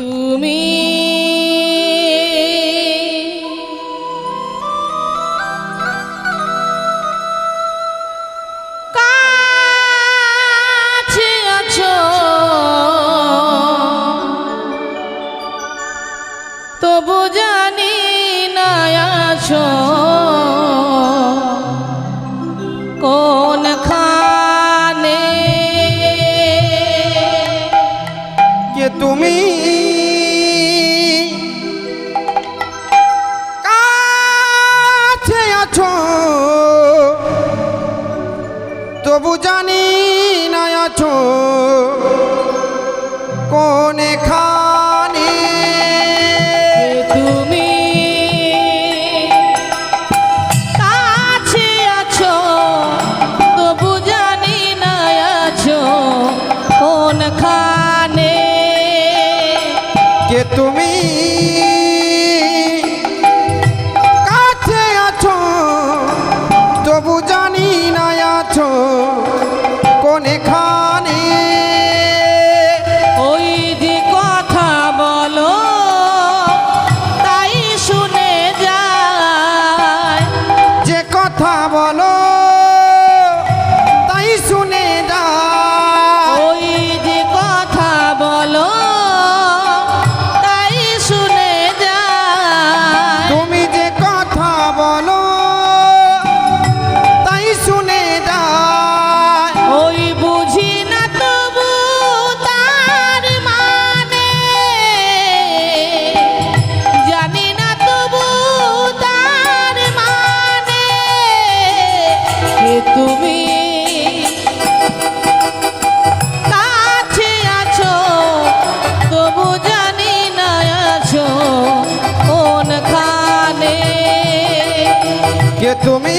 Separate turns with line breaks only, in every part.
তুমি আছো? কোনে
খা তুমি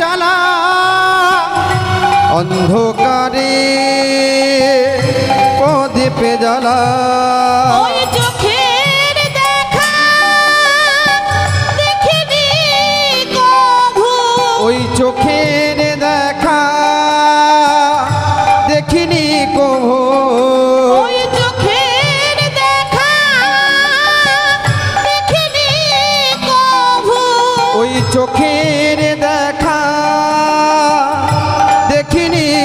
অন্ধকারে পদীপে জ্বালা। ওই চোখের দেখা দেখিনি
ওই চোখের দেখা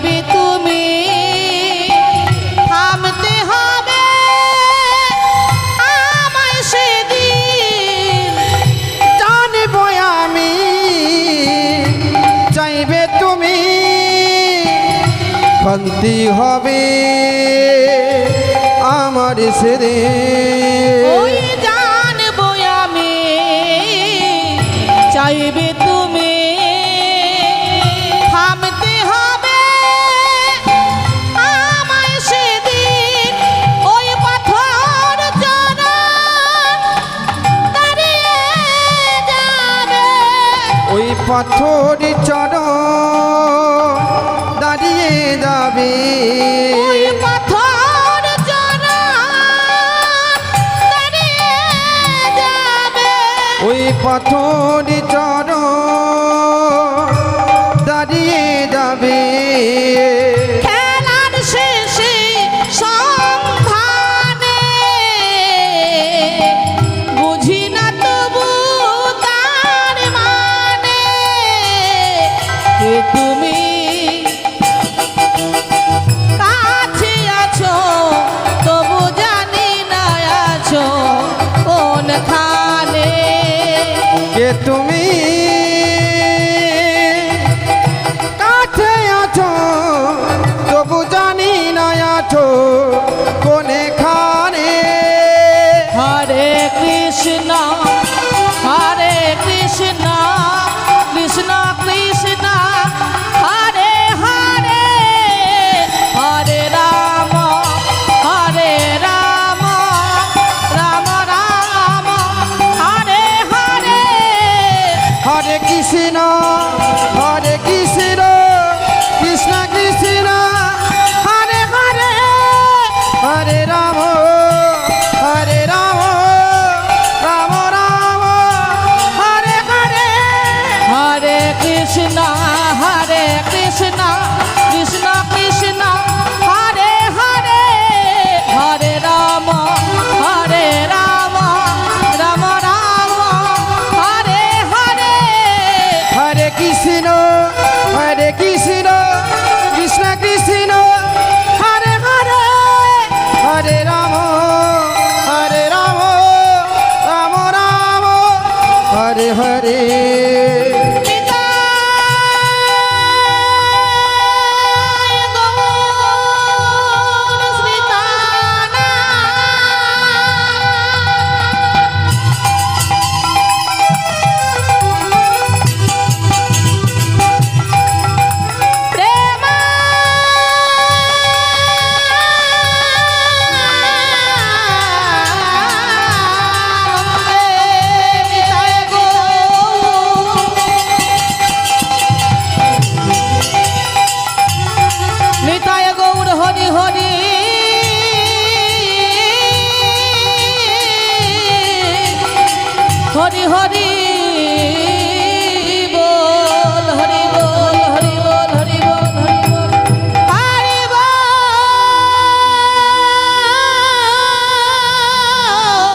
চাইবে তুমি। থামতে হবে আমায় সেদিন।
জানব আমি চাইবে তুমি। শান্তি হবে আমার সেদিন।
পাথর
চর দাঁড়িয়ে যাবে।
ওই পাথর
চর
তুমি ver Hari Hari